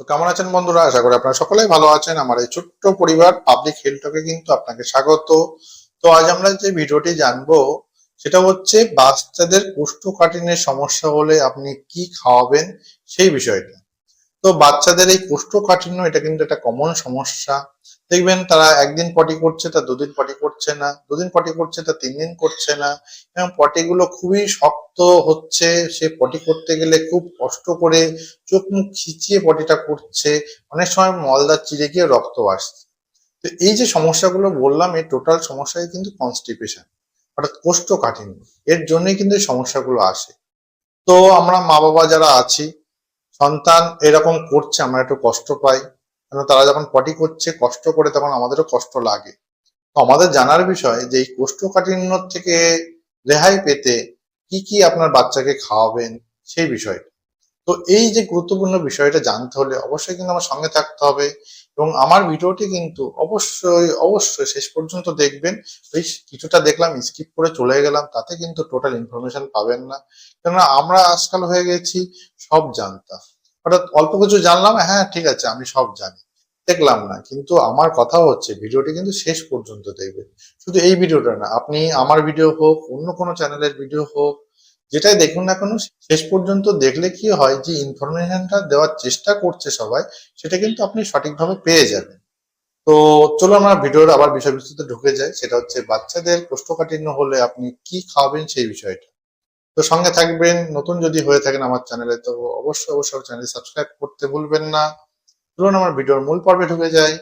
তো কেমন আছেন বন্ধুরা? আশা করি আপনারা সকলেই ভালো আছেন। আমার এই ছোট্ট পরিবার পাবলিক হেলথকে কিন্তু আপনাকে স্বাগত। তো আজ আমরা যে ভিডিওটি জানব, সেটা হচ্ছে বাচ্চাদের কোষ্ঠকাঠিন্যের সমস্যা হলে আপনি কি খাওয়াবেন সেই বিষয়টা। তো বাচ্চাদের এই কোষ্ঠকাঠিন্য, এটা কিন্তু একটা কমন সমস্যা। দেখবেন তারা একদিন পটি করছে, তা দুদিন পটি করছে না, দুদিন পটি করছে, তা তিন দিন করছে না। এবং পটিগুলো খুবই শক্ত হচ্ছে, সে পটি করতে গেলে খুব কষ্ট করে চোখ মুখ খিচিয়ে পটিটা করছে। অনেক সময় মলদা চিড়ে গিয়ে রক্ত আসছে তো এই যে সমস্যাগুলো বললাম এই টোটাল সমস্যাই কিন্তু কনস্টিপেশন অর্থাৎ কোষ্ঠকাঠিন্য। এর জন্যই কিন্তু এই সমস্যাগুলো আসে। তো আমরা মা বাবা যারা আছি সন্তান এরকম করছে, আমরা একটু কষ্ট পাই। কারণ তারা যখন পটি করছে, কষ্ট করে তখন আমাদেরও কষ্ট লাগে। তো আমাদের জানার বিষয় যে, এই কোষ্ঠকাঠিন্য থেকে রেহাই পেতে কি কি আপনার বাচ্চাকে খাওয়াবেন, সেই বিষয়টা। তো এই যে গুরুত্বপূর্ণ বিষয়টা জানতে হলে অবশ্যই কিন্তু আমার সঙ্গে থাকতে হবে। এবং আমার ভিডিওটি কিন্তু অবশ্যই অবশ্যই শেষ পর্যন্ত দেখবেন। ওই কিছুটা দেখলাম স্কিপ করে চলে গেলাম, তাতে কিন্তু টোটাল ইনফরমেশন পাবেন না। কেননা আমরা আজকাল হয়ে গেছি সব জানতাম অর্থাৎ অল্প কিছু জানলাম হ্যাঁ ঠিক আছে, আমি সব জানি। দেখলাম না, কিন্তু আমার কথা হচ্ছে, ভিডিওটি কিন্তু শেষ পর্যন্ত দেখবেন। শুধু এই ভিডিওটা না, আপনি আমার ভিডিও হোক, অন্য কোনো চ্যানেলের ভিডিও হোক যেটাই দেখুন না কেন, শেষ পর্যন্ত দেখলে কি হয় যে ইনফরমেশনটা দেওয়ার চেষ্টা করছে সবাই, সেটা কিন্তু আপনি সঠিকভাবে পেয়ে যাবেন। তো চলো আমরা ভিডিওর আবার বিষয়বস্তুতে ঢুকে যাই, সেটা হচ্ছে বাচ্চাদের কোষ্ঠকাঠিন্য হলে আপনি কি খাওয়াবেন সেই বিষয়টা। তো সঙ্গে থাকবেন, নতুন যদি হয়ে থাকেন আমার চ্যানেলে, তো অবশ্যই অবশ্যই চ্যানেল সাবস্ক্রাইব করতে ভুলবেন না। চলুন আমার ভিডিওর মূল পর্বে ঢুকে যাই।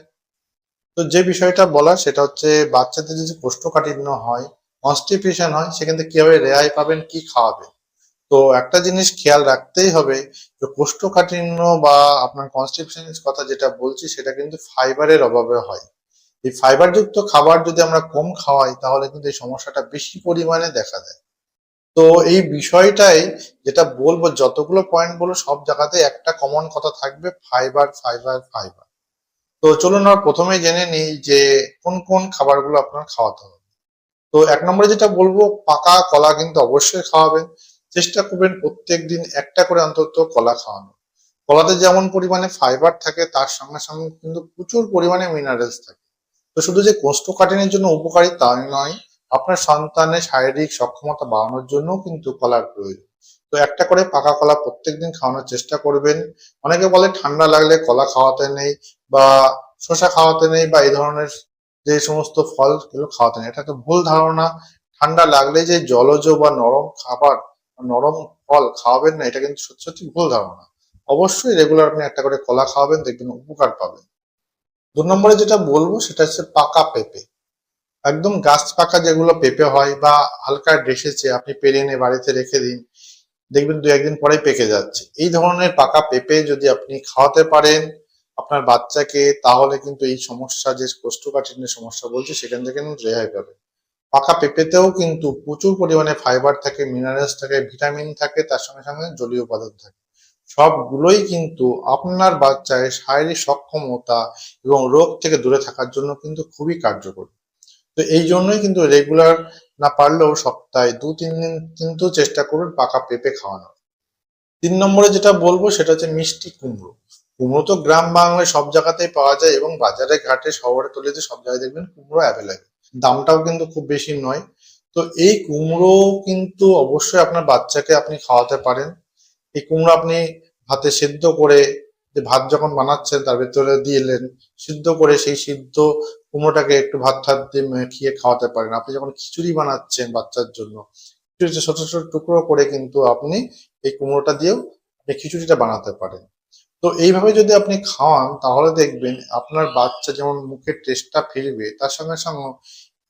তো যে বিষয়টা বলা সেটা হচ্ছে বাচ্চাদের যদি কোষ্ঠকাঠিন্য হয় কনস্টিপেশন হয়, সেখান থেকে কীভাবে রেহাই পাবেন, কি খাওয়াবে? তো একটা জিনিস খেয়াল রাখতেই হবে যে কোষ্ঠকাঠিন্য বা আপনার কনস্টিপেশনের কথা যেটা বলছি, সেটা কিন্তু ফাইবারের অভাবে হয়। এই ফাইবারযুক্ত খাবার যদি আমরা কম খাওয়াই, তাহলে কিন্তু এই সমস্যাটা বেশি পরিমাণে দেখা দেয়। তো এই বিষয়টাই যেটা বলব, যতগুলো পয়েন্ট বলব সব জায়গাতে একটা কমন কথা থাকবে ফাইবার ফাইবার ফাইবার তো চলুন আমরা প্রথমে জেনে নিই যে কোন কোন খাবারগুলো আপনার খাওয়াতে হবে। তো এক নম্বরে যেটা বলব, পাকা কলা কিন্তু অবশ্যই খাওয়াবেন। চেষ্টা করবেন প্রত্যেক দিন একটা করে অন্তত কলা খাওয়ানো। কলাতে যেমন পরিমাণে ফাইবার থাকে, তার সঙ্গে সঙ্গে কিন্তু প্রচুর পরিমাণে মিনারেলস থাকে। তো শুধু যে কোষ্ঠকাঠিন্যের জন্য উপকারী তাই নয়, আপনার সন্তানের শারীরিক সক্ষমতা বাড়ানোর জন্য কিন্তু কলার প্রয়োজন। তো একটা করে পাকা কলা প্রত্যেকদিন খাওয়ানোর চেষ্টা করবেন। অনেকে বলে ঠান্ডা লাগলে কলা খাওয়াতে নেই বা শসা খাওয়াতে নেই বা এই ধরনের যে সমস্ত ফলগুলো খাওয়াতে নেই এটা একটা ভুল ধারণা। ঠান্ডা লাগলে যে জলজ বা নরম খাবার, নরম ফল খাওয়াবেন না, এটা কিন্তু সত্যি সত্যি ভুল ধারণা। অবশ্যই রেগুলার আপনি একটা করে কলা খাওয়াবেন, দেখবেন উপকার পাবেন। দু নম্বরে যেটা বলব, সেটা হচ্ছে পাকা পেঁপে। একদম গাছ পাকা যেগুলো পেঁপে হয় বা হালকা ড্রেসেছে আপনি পেরে এনে বাড়িতে রেখে দিন, দেখবেন দু একদিন পরেই পেকে যাচ্ছে। এই ধরনের পাকা পেঁপে যদি আপনি খাওয়াতে পারেন আপনার বাচ্চাকে তাহলে কিন্তু এই সমস্যা, যে কোষ্ঠকাঠিন্যের সমস্যা বলছে, সেখান থেকে কিন্তু রেহাই পাবে। পাকা পেঁপেতেও কিন্তু প্রচুর পরিমাণে ফাইবার থাকে মিনারেলস থাকে ভিটামিন থাকে, তার সঙ্গে সঙ্গে জলীয় উপাদান থাকে। সবগুলোই কিন্তু আপনার বাচ্চার শারীরিক সক্ষমতা এবং রোগ থেকে দূরে থাকার জন্য কিন্তু খুবই কার্যকর। তো এই জন্যই কিন্তু রেগুলার না পারলেও সপ্তাহে দু তিন দিন কিন্তু চেষ্টা করুন পাকা পেঁপে খাওয়ানোর। তিন নম্বরে যেটা বলব সেটা হচ্ছে মিষ্টি কুমড়ো। কুমড়ো তো গ্রাম বাংলায় সব জায়গাতেই পাওয়া যায় এবং বাজারে, ঘাটে, শহরে, তলিতে সব জায়গায় দেখবেন কুমড়ো অ্যাভেলেবেল দামটাও কিন্তু খুব বেশি নয়। তো এই কুমড়ো কিন্তু অবশ্যই আপনার বাচ্চাকে আপনি খাওয়াতে পারেন। এই কুমড়ো আপনি ভাতে সেদ্ধ করে যে ভাত যখন বানাচ্ছেন, তার ভেতরে দিলেন সিদ্ধ করে সেই সিদ্ধ কুমড়োটাকে একটু ভাত ঠাত দিয়ে খেয়ে খাওয়াতে পারেন। আপনি যখন খিচুড়ি বানাচ্ছেন বাচ্চার জন্য ছোট ছোট টুকরো করে কিন্তু আপনি এই কুমড়োটা দিয়েও আপনি খিচুড়িটা বানাতে পারেন। তো এইভাবে যদি আপনি খাওয়ান, তাহলে দেখবেন আপনার বাচ্চা যেমন মুখের টেস্টটা ফিরবে, তার সঙ্গে সঙ্গে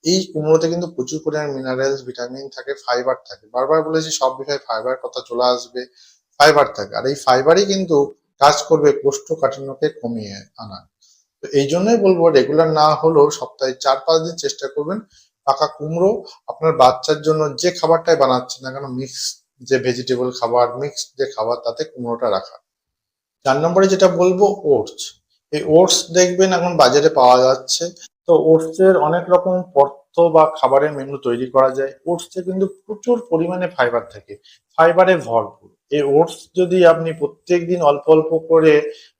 এই কুমড়োতে কিন্তু প্রচুর পরিমাণে মিনারেলস ভিটামিন থাকে ফাইবার থাকে। বারবার বলেছি, সব বিষয়ে ফাইবার কথা চলে আসবে ফাইবার থাকে। আর এই ফাইবারই কিন্তু কাজ করবে কোষ্ঠকাঠিন্যকে কমিয়ে আনা তো এই জন্যই বলব রেগুলার না হলেও সপ্তাহে চার পাঁচ দিন চেষ্টা করবেন পাকা কুমড়ো, আপনার বাচ্চার জন্য যে খাবারটাই বানাচ্ছেন না কেন মিক্স যে ভেজিটেবল খাবার মিক্স যে খাবার, তাতে কুমড়োটা রাখা। চার নম্বরে যেটা বলব ওটস এই ওটস দেখবেন এখন বাজারে পাওয়া যাচ্ছে। তো ওটস এর অনেক রকম পথ্য বা খাবারের মেনু তৈরি করা যায়। ওটসে কিন্তু প্রচুর পরিমাণে ফাইবার থাকে। ফাইবারে ভরপুর। এই ওটস যদি আপনি প্রত্যেক দিন অল্প অল্প করে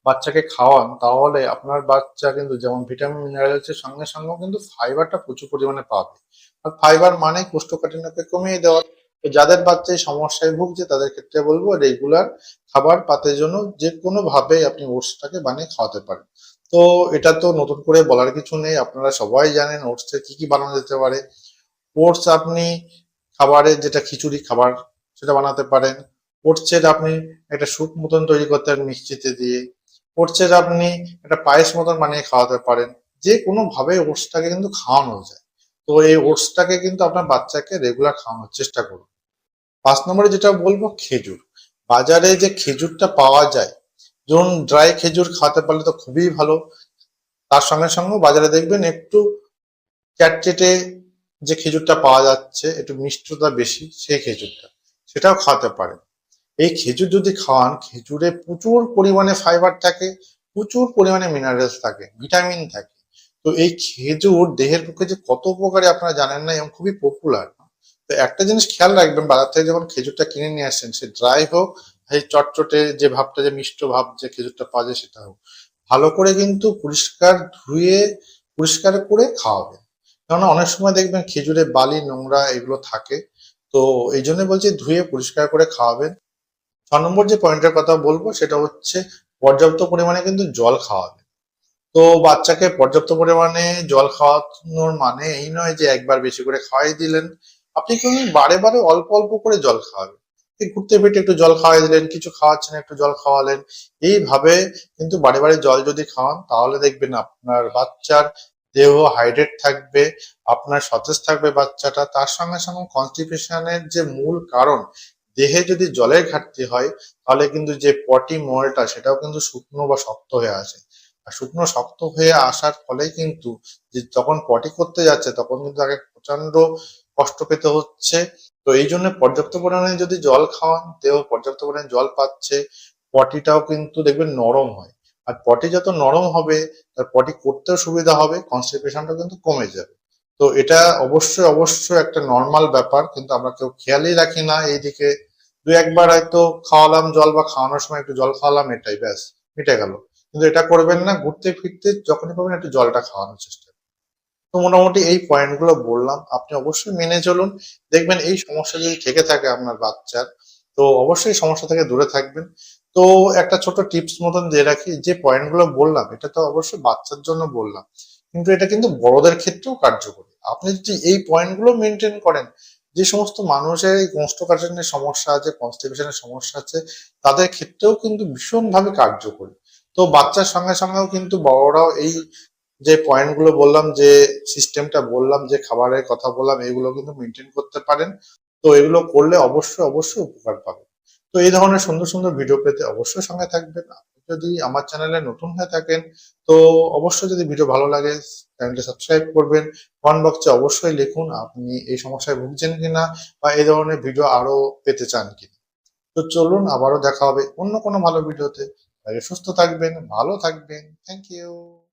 বাচ্চাকে খাওয়ান, তাহলে আপনার বাচ্চা কিন্তু যেমন ভিটামিন মিনারেলসের সঙ্গে সঙ্গেও কিন্তু ফাইবারটা প্রচুর পরিমাণে পাবে। আর ফাইবার মানে কোষ্ঠকাঠিন্যকে কমিয়ে দেওয়া। যাদের বাচ্চা এই সমস্যায় ভুগছে, তাদের ক্ষেত্রে বলব রেগুলার খাবার পাতের জন্য যে কোনো ভাবে আপনি ওটসটাকে বানিয়ে খাওয়াতে পারেন। তো এটা তো নতুন করে বলার কিছু নেই, আপনারা সবাই জানেন ওটসের কি কি বানানো যেতে পারে। ওটস আপনি খাবারের যেটা খিচুড়ি খাবার সেটা বানাতে পারেন। ওটসের আপনি একটা স্যুপ মতন তৈরি করতে পারেন মিষ্টিতে দিয়ে। ওটসের আপনি একটা পায়েস মতন বানিয়ে খাওয়াতে পারেন। যে কোনো ভাবে ওটসটাকে কিন্তু খাওয়ানো যায়। তো এই ওটসটাকে কিন্তু আপনার বাচ্চাকে রেগুলার খাওয়ানোর চেষ্টা করুন। পাঁচ নম্বরে যেটা বলব, খেজুর। বাজারে যে খেজুরটা পাওয়া যায় যেমন ড্রাই খেজুর খাওয়াতে পারলে তো খুবই ভালো। তার সঙ্গে সঙ্গে বাজারে দেখবেন একটু চ্যাটচেটে যে খেজুরটা পাওয়া যাচ্ছে, একটু মিষ্টতা বেশি, সেই খেজুরটা। সেটাও খাওয়াতে পারেন। এই খেজুর যদি খাওয়ান, খেজুরে প্রচুর পরিমাণে ফাইবার থাকে, প্রচুর পরিমাণে মিনারেলস থাকে ভিটামিন থাকে। তো এই খেজুর দেহের পক্ষে যে কত উপকারী আপনারা জানেন না, এবং খুবই পপুলার তো একটা জিনিস খেয়াল রাখবেন, বাজার থেকে যখন খেজুরটা কিনে নিয়ে আসছেন সে ড্রাই হোক এই চটচটে যে ভাবটা, যে মিষ্ট ভাব, যে খেজুরটা পাওয়া যায়, সেটা হোক। ভালো করে কিন্তু পরিষ্কার ধুয়ে, পরিষ্কার করে খাওয়াবেন। কেননা অনেক সময় দেখবেন খেজুরে বালি, নোংরা এগুলো থাকে। তো এই জন্য বলছি ধুয়ে, পরিষ্কার করে খাওয়াবেন। ছ নম্বর যে পয়েন্টের কথা বলব সেটা হচ্ছে পর্যাপ্ত পরিমাণে কিন্তু জল খাওয়াবেন তো বাচ্চাকে পর্যাপ্ত পরিমাণে জল খাওয়ানোর মানে এই নয় যে একবার বেশি করে খাওয়াই দিলেন। আপনি কিন্তু বারে বারে অল্প অল্প করে জল খাওয়াবেন। ঘুরতে ফিরতে একটু জল খাওয়াই দিলেন, কিছু খাওয়াচ্ছেন, একটু জল খাওয়ালেন। এইভাবে কিন্তু বারে বারে জল যদি খাওয়ান, তাহলে দেখবেন আপনার বাচ্চার দেহ হাইড্রেট থাকবে, আপনার সতেজ থাকবে বাচ্চাটা। তার সঙ্গে সঙ্গে কনস্টিপেশনের যে মূল কারণ দেহে যদি জলের ঘাটতি হয়, তাহলে কিন্তু যে পটি মলটা, সেটাও কিন্তু শুকনো বা শক্ত হয়ে আসে। আর শুকনো, শক্ত হয়ে আসার ফলে কিন্তু যে যখন পটি করতে যাচ্ছে, তখন কিন্তু তাকে প্রচণ্ড কষ্ট পেতে হচ্ছে। তো এই জন্য পর্যাপ্ত পরিমাণে যদি জল খাওয়ান দেহ পর্যাপ্ত পরিমাণে জল পাচ্ছে, পটিটাও কিন্তু দেখবেন নরম হয়। আর পটি যত নরম হবে, তার পটি করতেও সুবিধা হবে কনস্টিপেশনটা কিন্তু কমে যাবে। তো এটা অবশ্যই অবশ্যই একটা নর্মাল ব্যাপার, কিন্তু আমরা কেউ খেয়ালই রাখি না এইদিকে। দু একবার হয়তো খাওয়ালাম জল বা খাওয়ানোর সময় একটু জল খাওয়ালাম, এটাই ব্যাস, মিটে গেল। কিন্তু এটা করবেন না, ঘুরতে ফিরতে যখনই পাবেন একটু জলটা খাওয়ানোর চেষ্টা। তো মোটামুটি এই পয়েন্টগুলো বললাম, আপনি অবশ্যই মেনে চলুন। দেখবেন এই সমস্যা যদি থেকে থাকে আপনার বাচ্চার, তো অবশ্যই সমস্যা থেকে দূরে থাকবেন। তো একটা ছোট টিপস মতন দিয়ে রাখি, যে পয়েন্টগুলো বললাম, এটা তো অবশ্যই বাচ্চার জন্য বললাম। কিন্তু এটা কিন্তু বড়দের ক্ষেত্রেও কার্যকরী। আপনি যদি এই পয়েন্টগুলো মেনটেন করেন যে সমস্ত মানুষের এই কোষ্ঠকাঠিন্যের সমস্যা আছে কনস্টিপেশনের সমস্যা আছে, তাদের ক্ষেত্রেও কিন্তু ভীষণভাবে কার্যকরী। তো বাচ্চার সঙ্গে সঙ্গেও কিন্তু বড়রাও এই যে পয়েন্টগুলো বললাম, যে সিস্টেমটা বললাম, যে খাবারের কথা বললাম, এগুলো কিন্তু মেনটেন করতে পারেন। তো এগুলো করলে অবশ্যই অবশ্যই উপকার পাবেন। তো এই ধরনের সুন্দর সুন্দর ভিডিও পেতে অবশ্যই সঙ্গে থাকবেন। যদি আমার চ্যানেলে নতুন হয়ে থাকেন, তো অবশ্যই যদি ভিডিও ভালো লাগে চ্যানেলটি সাবস্ক্রাইব করবেন। কমেন্ট বক্সে অবশ্যই লিখুন আপনি এই সমস্যায় ভুগছেন কিনা বা এই ধরনের ভিডিও আরও পেতে চান কিনা। তো চলুন আবারও দেখা হবে অন্য কোনো ভালো ভিডিওতে সুস্থ থাকবেন, ভালো থাকবেন। Thank you